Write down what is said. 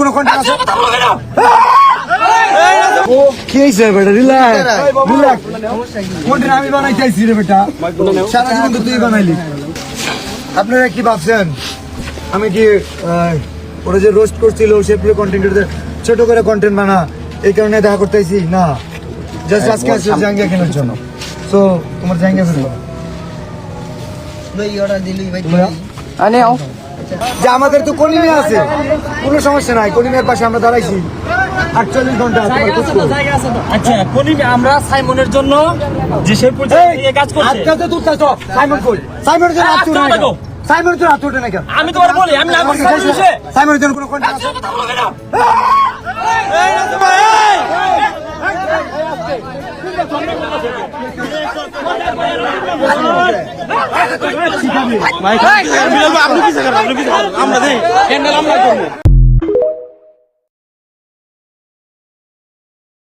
কোনো কন্টেন্ট আছে? ও কি হইছে বেটা? রিল্যাক্স রিল্যাক্স কন্টেন্ট আমি বানাইতে আইছি রে বেটা? সারা জীবন তো তুই বানাইলি। আপনারা কি ভাবছেন? আমি কি ওরা যে রোস্ট করছিল সে পুরো কন্টেন্ট ছোট করে কন্টেন্ট বানা এই কারণে দেখা করতে আইছি? না। জাস্ট আজকে আসছে জাঙ্গিয়া কেনার জন্য। সো তোমার জাঙ্গিয়া ফেলব যে আমাদের তো কলিমে আছে। কোনো সমস্যা নাই কলিমের পাশে আমরা দাঁড়াইছি। আটচল্লিশ ঘণ্টা আচ্ছা কলিম আমরা সাইমনের জন্য যে সেই পর্যায়ে নিয়ে কাজ করছে। আজকাল তো সাইমন কই? সাইমনের জন্য জন্য না কেন? আমি তোমার বলি আমি না সাইমনের জন্য কোনো আপনি কি আমরা দেখ আমরা করব